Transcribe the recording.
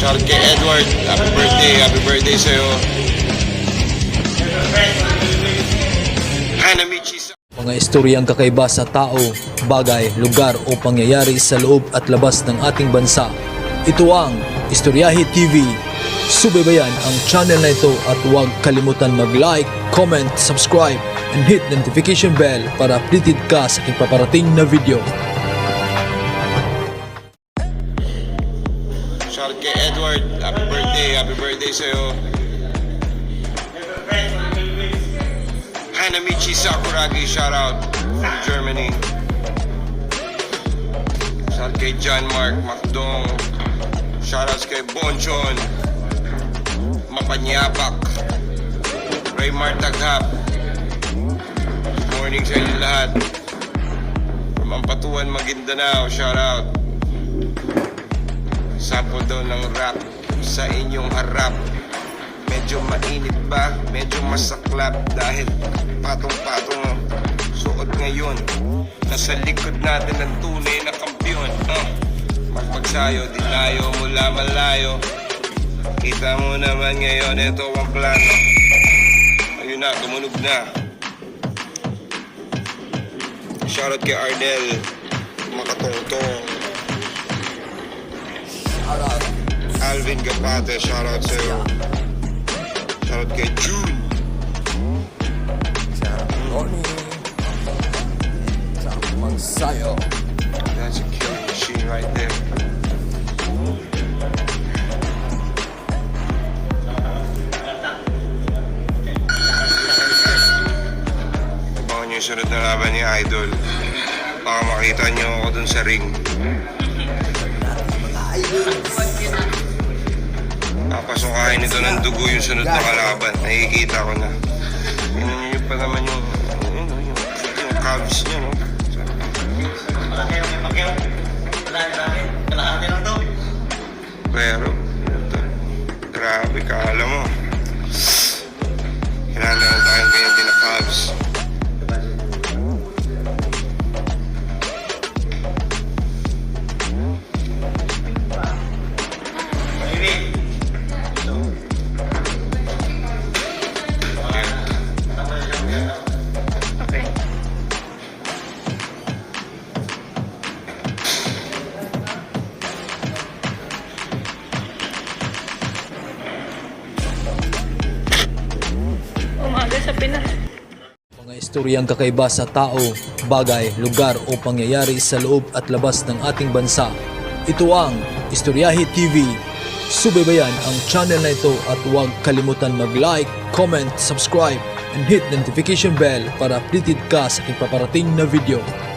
Shout kay Edward. Happy birthday. Happy birthday sa'yo. Mga istoryang kakaiba sa tao, bagay, lugar o pangyayari sa loob at labas ng ating bansa. Ito ang Istoryahi TV. Subaybayan ang channel na ito at huwag kalimutan mag-like, comment, subscribe, and hit notification bell para updated ka sa aking paparating na video. Shout kay Edward. Happy birthday. Happy birthday sa'yo. Hanamichi Sakuragi. Shout out from Germany. Shout kay John Mark Macdong. Shoutouts kay Bonchon. Mapanyabak. Raymar Taghap. Morning sa inyo lahat. From Ampatuan, Maguindanao. Shout out. Daw ng rap sa inyong harap. Medyo mainit ba? Medyo masaklap Dahil patong-patong ang suot ngayon. Nasa likod natin ng tunay na kampiyon. Uh, Magpagsayo, dilayo mula malayo. Kita mo naman ngayon, ito ang plano. Ayun na, tumunog na. Shoutout kay Ardel Makatongtong Alvin Gapate, shoutout sa'yo. Shoutout kay June. That's a killing machine right there. Abangan niyo yung sunod na laban ni Idol. Baka makita niyo ako dun sa ring. Papasukahin nito ng dugo yung sunod na kalaban. Nakikita ko na. Tingnan niyo pa naman yung, yung, yung, yung calves niya, no? Pero, grabe, kala mo. Sa Pinas. Mga istoryang kakaiba sa tao, bagay, lugar o pangyayari sa loob at labas ng ating bansa. Ito ang Istoryahi TV. Subaybayan ang channel na ito at huwag kalimutan mag-like, comment, subscribe, and hit notification bell para updated ka sa aking paparating na video.